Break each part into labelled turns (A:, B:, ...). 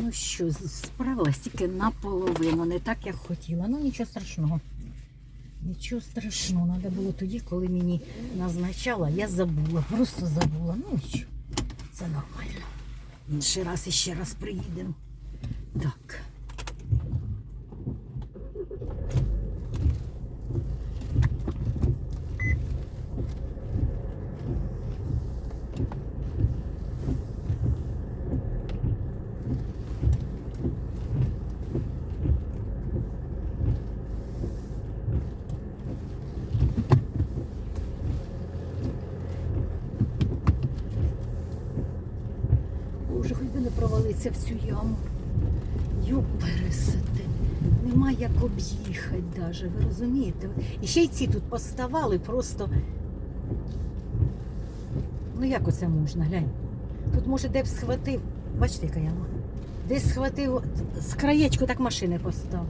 A: Ну що, справилась тільки наполовину, не так, як хотіла. Ну нічого страшного. Нічого страшного. Треба було тоді, коли мені назначала, я забула, просто забула. Ну нічого, це нормально. Інший раз іще раз приїдемо. Так. Боже, хоч би провалиться в цю яму. Йоп. Нема як об'їхати даже, ви розумієте? І ще й ці тут поставали просто. Ну як оце можна, глянь. Тут може де б схватив. Бачите, яка яма? Десь схватив з краєчку так машини поставив.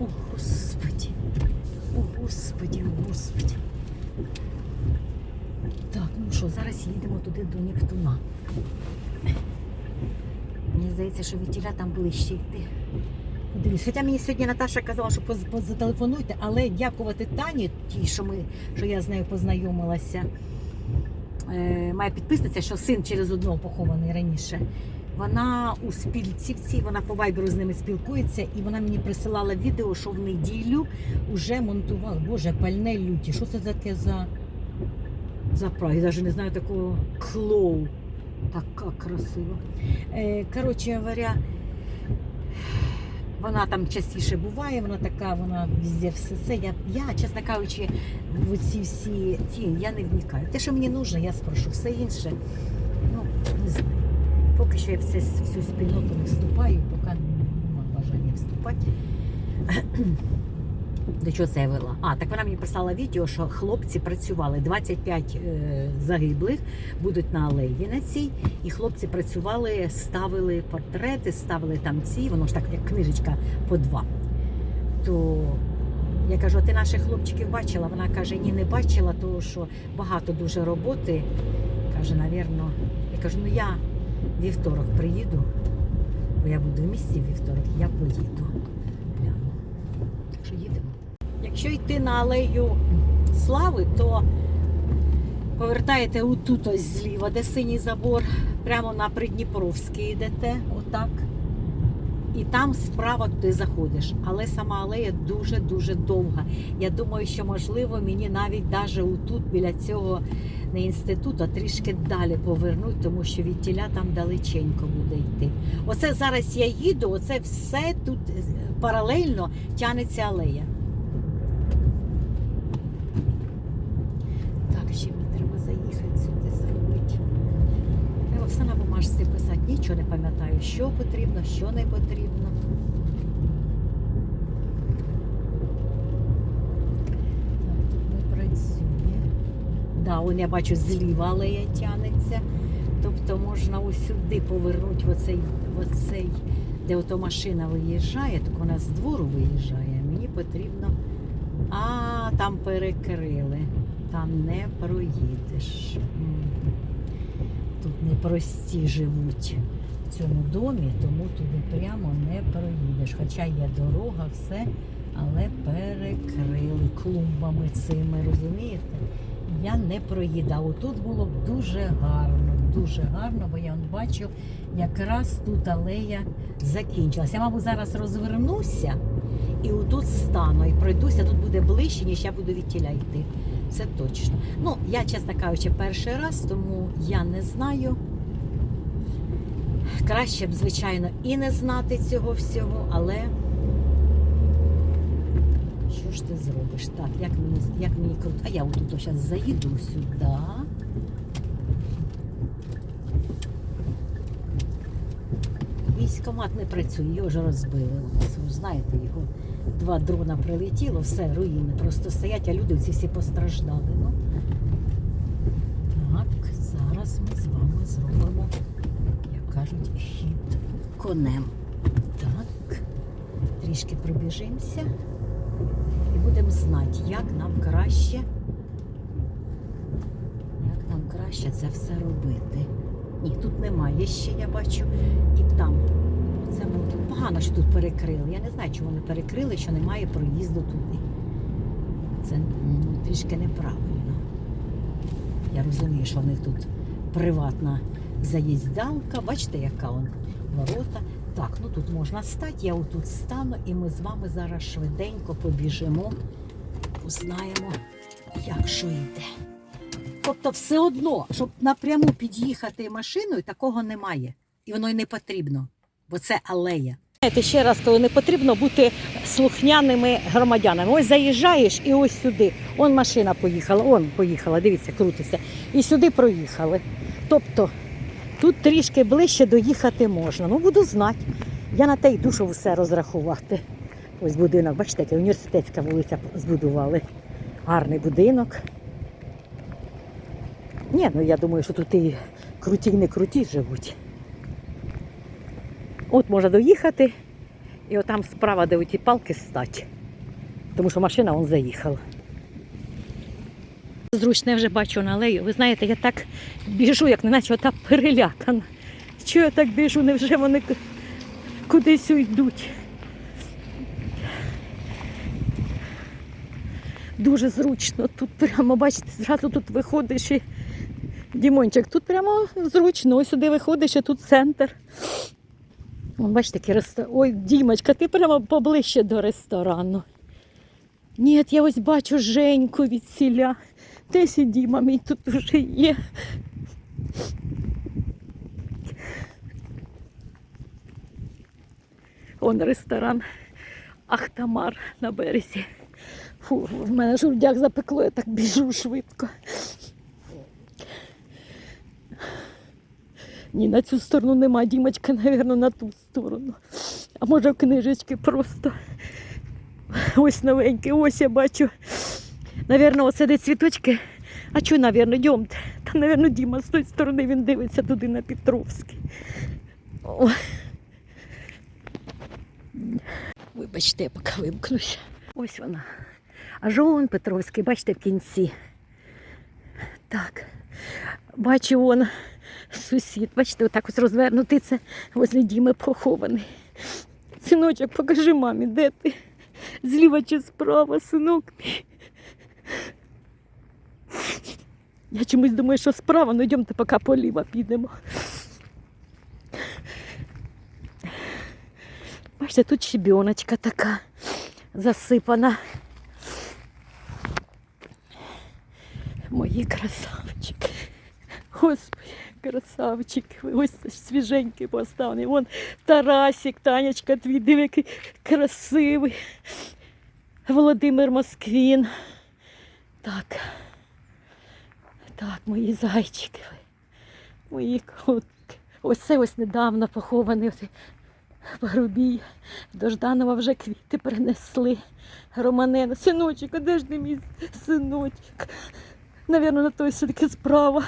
A: О, Господі. О, Господі, о, Господі. Так, ну що, зараз їдемо туди до Нептуна. Здається, що від тіля там ближче йти. Подивись. Хоча мені сьогодні Наташа казала, що зателефонуйте, але дякувати Тані, тій, що, ми, що я з нею познайомилася. Е, моя підписниця, що син через одного похований раніше. Вона у спільцівці, вона по вайберу з ними спілкується, і вона мені присилала відео, що в неділю вже монтували. Боже, пальне люті. Що це таке за заправ? Я навіть не знаю такого клоу. Така красива. Е, коротше говоря, вона там частіше буває, вона така, вона везде все це. Я, я чесно кажучи, в ці всі ті, я не вникаю. Те, що мені нужно, я спрошу. Все інше, ну, не знаю. Поки що я в це, всю спільноту не вступаю, поки немає бажання вступати. До чого це я вела? А, так вона мені прислала відео, що хлопці працювали 25 е, загиблих будуть на алеї на цій, і хлопці працювали, ставили портрети, ставили там ці, воно ж так як книжечка по два. То я кажу, а ти наших хлопчиків бачила? Вона каже, ні, не бачила, тому що багато дуже роботи. Каже, навірно, я кажу, ну я вівторок приїду, бо я буду в місті вівторок, я поїду. Гляну. Так що їдемо. Якщо йти на алею слави, то повертаєте отут ось зліва, де синій забор, прямо на Придніпровський йдете, отак. І там справа туди заходиш. Але сама алея дуже-дуже довга. Я думаю, що можливо мені навіть даже отут біля цього не інституту, а трішки далі повернуть, тому що від тіля там далеченько буде йти. Оце зараз я їду, оце все тут е, паралельно тянеться алея. Так, ще мені треба заїхати сюди зробити. Треба все на бумажці писати, нічого не пам'ятаю, що потрібно, що не потрібно. Не працює. Да, он я бачу зліва алея тянеться. Тобто можна ось сюди повернути в оцей, в оцей, де ото машина виїжджає, так вона з двору виїжджає. Мені потрібно. А, там перекрили. Там не проїдеш. Тут непрості живуть в цьому домі, тому туди прямо не проїдеш. Хоча є дорога, все, але перекрили клумбами цими, розумієте? Я не проїдав. Отут було б дуже гарно, дуже гарно, бо я бачу, якраз тут алея закінчилася. Я, мабуть, зараз розвернуся і отут стану і пройдуся, тут буде ближче, ніж я буду від тіля йти. Це точно. Ну, я, чесно кажучи, перший раз, тому я не знаю. Краще б, звичайно, і не знати цього всього, але що ж ти зробиш? Так, як мені, як мені круто. А я отут зараз заїду сюди. Військомат не працює, його вже розбили. Знаєте, його два дрона прилетіло, все, руїни просто стоять, а люди ці всі постраждали. Ну, так, зараз ми з вами зробимо, як кажуть, хід конем. Так, трішки пробіжимося і будемо знати, як нам краще, як нам краще це все робити. Ні, тут немає ще, я бачу, і там погано, що тут перекрили. Я не знаю, чому вони перекрили, що немає проїзду туди. Це ну, трішки неправильно. Я розумію, що в них тут приватна заїздалка. Бачите, яка он ворота. Так, ну тут можна стати, я отут стану, і ми з вами зараз швиденько побіжимо, узнаємо, як що йде. Тобто, все одно, щоб напряму під'їхати машиною, такого немає. І воно й не потрібно, бо це алея. Знаєте, ще раз, коли не потрібно бути слухняними громадянами. Ось заїжджаєш і ось сюди. Он машина поїхала, он поїхала, дивіться, крутиться. І сюди проїхали. Тобто тут трішки ближче доїхати можна. Ну, буду знати. Я на те йду, щоб все розрахувати. Ось будинок, бачите, який університетська вулиця збудували. Гарний будинок. Ні, ну я думаю, що тут і круті, і не круті живуть. От можна доїхати, і отам справа, де оті палки стать. Тому що машина вон заїхала. Зручно я вже бачу на алею. Ви знаєте, я так біжу, як неначе ота перелякана. Чого я так біжу? Невже вони кудись уйдуть? Дуже зручно. Тут прямо, бачите, зразу тут виходиш і Дімончик, тут прямо зручно. Ось сюди виходиш, і тут центр. Вон, бачите, такий ресторан. Ой, Дімочка, ти прямо поближче до ресторану. Ні, я ось бачу Женьку від сіля. Десь і Діма мій тут уже є. Он ресторан Ахтамар на березі. Фу, в мене журдяк запекло, я так біжу швидко. Ні, на цю сторону нема, Дімочка, напевно, на ту сторону. А може в книжечки просто. Ось новенький, ось я бачу. Навірно, оце де цвіточки. А чого, навірно, йдемте. Та, навірно, Діма з тої сторони він дивиться туди на Петровський. Вибачте, я поки вимкнуся. Ось вона. А жовн Петровський, бачите, в кінці. Так. Бачу он сусід. Бачите, отак ось розвернутий це возле Діми похований. Синочок, покажи мамі, де ти? Зліва чи справа, синок. Я чомусь думаю, що справа, ну йдемте поки поліва підемо. Бачите, тут щебіночка така засипана. Мої красавчики. Господи, красавчик. Ось свіженький поставлений. Вон Тарасик, Танечка, твій диви, який красивий. Володимир Москвін. Так. Так, мої зайчики. Мої котики. Ось це ось недавно похований. Ось Парубій. До Жданова вже квіти принесли. Романена. Синочок, а де ж ти мій синочок? Навірно, на той все-таки справа.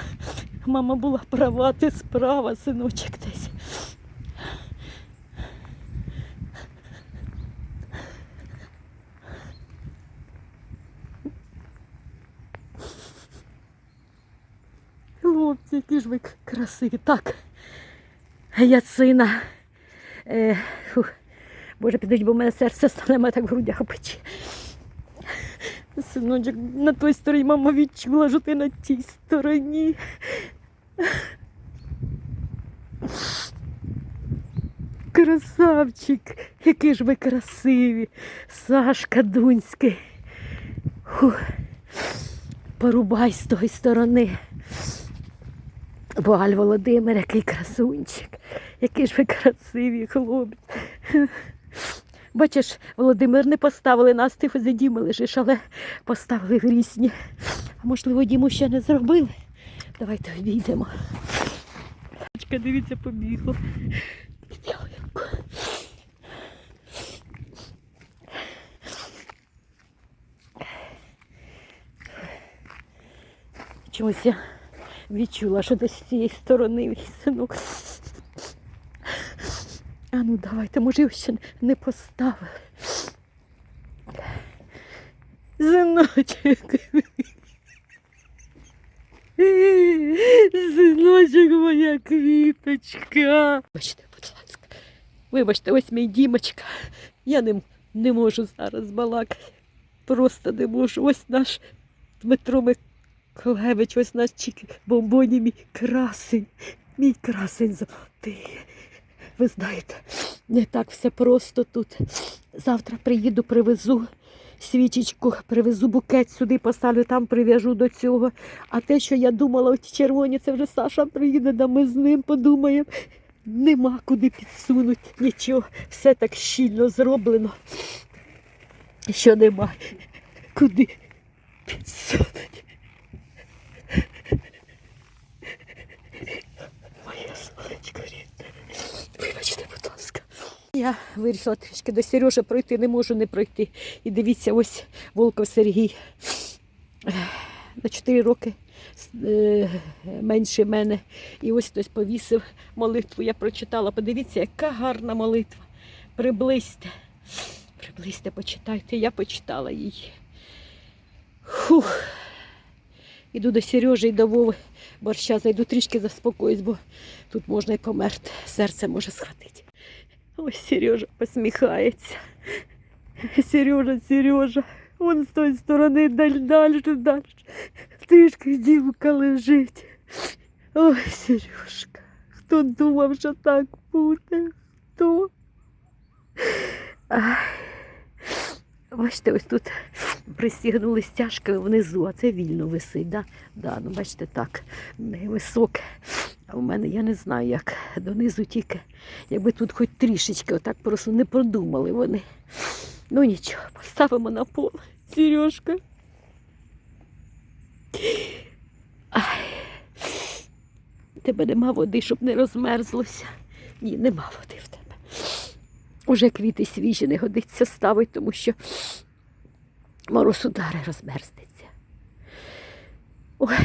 A: Мама була права, ти справа, синочок десь. Хлопці, які ж ви красиві. Так. Яцина. Е, фух. Боже, підуть, бо в мене серце стане мене так в грудях пече. Синочок, на той стороні мама відчула, що ти на тій стороні. Красавчик, які ж ви красиві. Сашка Дунський. Порубай з тої сторони. Богаль Володимир, який красунчик, який ж ви красиві хлопці. Бачиш, Володимир не поставили нас, ти за Діми лежиш, але поставили в різні. А можливо, Діму ще не зробили. Давайте обійдемо. Дочка, дивіться, побігло. Чомусь я відчула, що десь з цієї сторони мій синок. А ну давайте, може його ще не поставили. Синочок. Синочок моя квіточка. Бачите, будь ласка.
B: Вибачте, ось мій Дімочка. Я не, не можу зараз балакати. Просто не можу. Ось наш Дмитро Миколаєвич, ось наш бомбоні, мій красень, мій красень золотий. Ви знаєте, не так все просто тут. Завтра приїду, привезу свічечку, привезу букет сюди, поставлю, там прив'яжу до цього. А те, що я думала, оті червоні, це вже Саша приїде, да ми з ним подумаємо. Нема куди підсунути нічого. Все так щільно зроблено, що нема куди підсунути. Моє сонечко рідне. Вибачте, будь ласка. Я вирішила трішки до Сережі пройти, не можу не пройти. І дивіться, ось Волков Сергій. На 4 роки е, менше мене. І ось хтось повісив молитву. Я прочитала. Подивіться, яка гарна молитва. Приблизьте. Приблизьте, почитайте. Я почитала її. Фух. Іду до Сережі і до Вови борща, зайду трішки заспокоюсь, бо тут можна і померти. Серце може схватити. Ось Сережа посміхається. Сережа, Сережа, вон з тої сторони даль, далі, далі. Трішки дівка лежить. Ой, Сережка, хто думав, що так буде? Хто? Ай. Бачите, ось тут пристігнули стяжками внизу, а це вільно висить. Да? Да, ну бачите, так, невисоке. А у мене я не знаю, як донизу тільки. Якби тут хоч трішечки, отак просто не продумали вони. Ну нічого, поставимо на поле. Сережка. Ай. Тебе нема води, щоб не розмерзлося. Ні, нема води в тебе. Уже квіти свіжі не годиться ставить, тому що мороз удари розмерзнеться. Ой.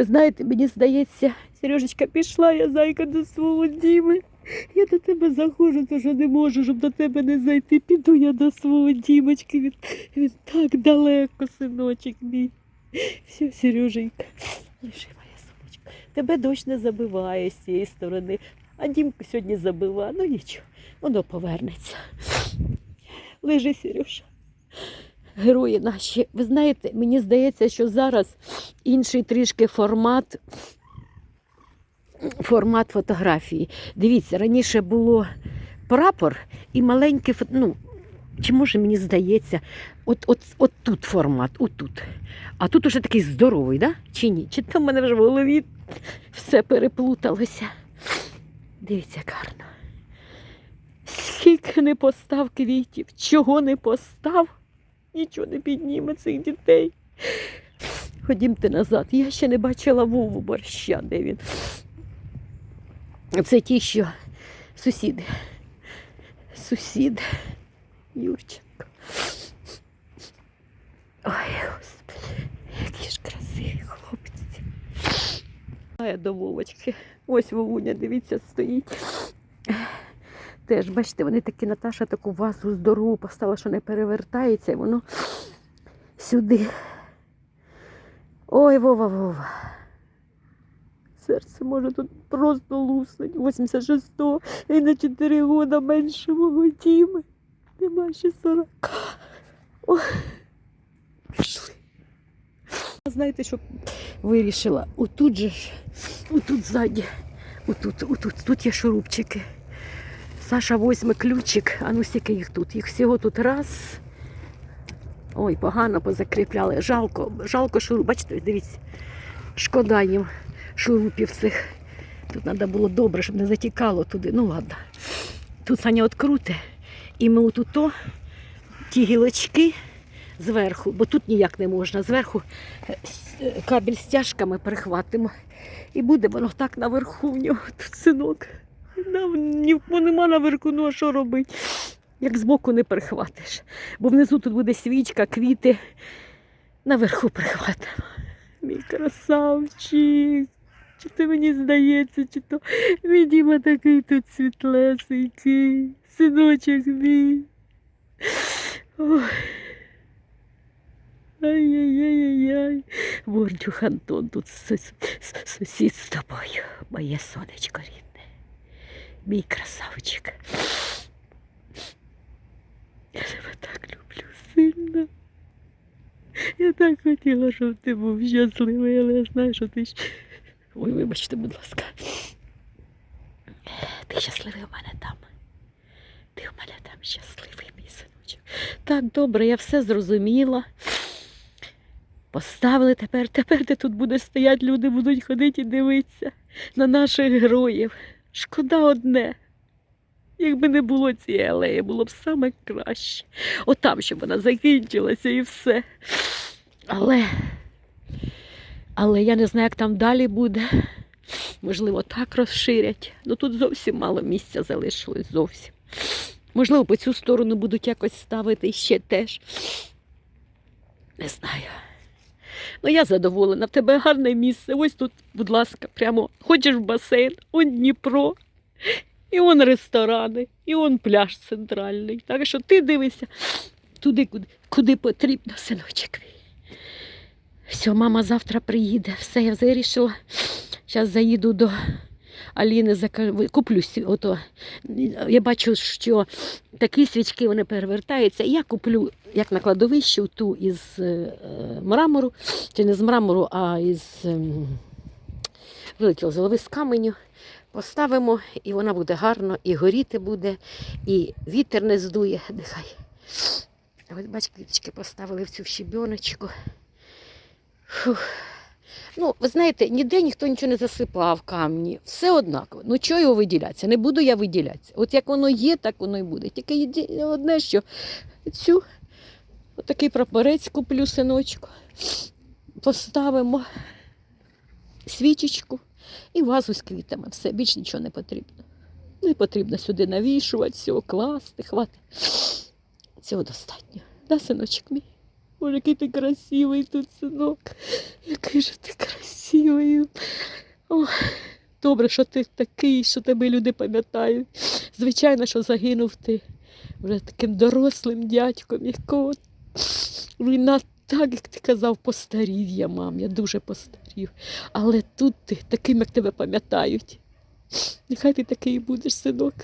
B: Ви знаєте, мені здається, Сережечка пішла, я зайка до свого Діми. Я до тебе заходжу, то що не можу, щоб до тебе не зайти. Піду я до свого Дімочки. Він, він так далеко, синочок мій. Все, Сереженька, лежи моя сонечко. Тебе дощ не забиває з цієї сторони, а Дімку сьогодні забива. Ну нічого, воно повернеться. Лежи, Сережа. Герої наші. Ви знаєте, мені здається, що зараз інший трішки формат, формат фотографії. Дивіться, раніше було прапор і маленький, фо- ну, чи може мені здається, от, от, от тут формат, отут. А тут уже такий здоровий, да? чи ні? Чи там в мене вже в голові все переплуталося? Дивіться, гарно. Скільки не постав квітів, чого не постав, нічого не підніме цих дітей. Ходімте назад. Я ще не бачила Вову борща, де він. Це ті, що сусіди. Сусід Юрченко. Ой, господи, які ж красиві хлопці. А я до Вовочки. Ось Вовуня, дивіться, стоїть. Теж, бачите, вони такі Наташа таку вазу здорову поставила, що не перевертається, і воно сюди. Ой, Вова, Вова. Серце може тут просто луснуть. 86-го і на 4 года менше мого Діми. Нема ще 40. Ой. Пішли. Знаєте, що вирішила? Отут же ж, отут ззаді, отут, отут, тут є шурупчики. Саша возьме ключик, а ну скільки їх тут. Їх всього тут раз. Ой, погано позакріпляли. Жалко, жалко шуруп. Бачите, дивіться, шкода їм шурупів цих. Тут треба було добре, щоб не затікало туди. Ну ладно. Тут Саня откруте. І ми отут ті гілочки зверху, бо тут ніяк не можна. Зверху е, е, кабель стяжками перехватимо. І буде воно так наверху в нього тут синок. Нема наверху, ну а що робити? Як збоку не перехватиш. Бо внизу тут буде свічка, квіти. Наверху перехватимо. Мій красавчик. Чи то мені здається, чи то мій Діма такий тут світлесенький. Синочок мій. Ой. Ай-яй-яй-яй. Бордюх Антон тут сусід з тобою, моє сонечко рідне. Мій красавчик. Я тебе так люблю сильно. Я так хотіла, щоб ти був щасливий, але я знаю, що ти. Ой, вибачте, будь ласка. Ти щасливий у мене там. Ти у мене там щасливий, мій синочок. Так, добре, я все зрозуміла. Поставили тепер, тепер ти тут будеш стояти, люди будуть ходити і дивитися на наших героїв. Шкода одне. Якби не було цієї алеї, було б саме краще. Отам, щоб вона закінчилася і все. Але, але я не знаю, як там далі буде. Можливо, так розширять. Ну тут зовсім мало місця залишилось зовсім. Можливо, по цю сторону будуть якось ставити ще теж. Не знаю. Ну, я задоволена, в тебе гарне місце. Ось тут, будь ласка, прямо хочеш в басейн, он Дніпро, і он ресторани, і он пляж центральний. Так що ти дивишся туди, куди, куди потрібно, синочок. Все, мама завтра приїде. Все, я вирішила. Зараз заїду до Аліни, закажу, куплю ото. Я бачу, що такі свічки вони перевертаються. Я куплю, як на кладовищі, ту із е, мрамору, чи не з мрамору, а із ем, вилетіло з голови з каменю. Поставимо, і вона буде гарно, і горіти буде, і вітер не здує. Нехай. Ось бач, квіточки поставили в цю щебіночку. Фух. Ну, ви знаєте, ніде ніхто нічого не засипав камні. Все однаково. Ну чого його виділятися? Не буду я виділятися. От як воно є, так воно і буде. Тільки єди- одне, що цю отакий прапорець куплю синочку. Поставимо свічечку і вазу з квітами. Все, більш нічого не потрібно. Не потрібно сюди навішувати, всього класти, хватить. Цього достатньо. Да, синочок мій? Боже, який ти красивий тут, синок. Який же ти красивий. Добре, що ти такий, що тебе люди пам'ятають. Звичайно, що загинув ти вже таким дорослим дядьком, якого війна, так, як ти казав, постарів я, мам, я дуже постарів. Але тут ти таким, як тебе пам'ятають. Нехай ти такий і будеш, синок.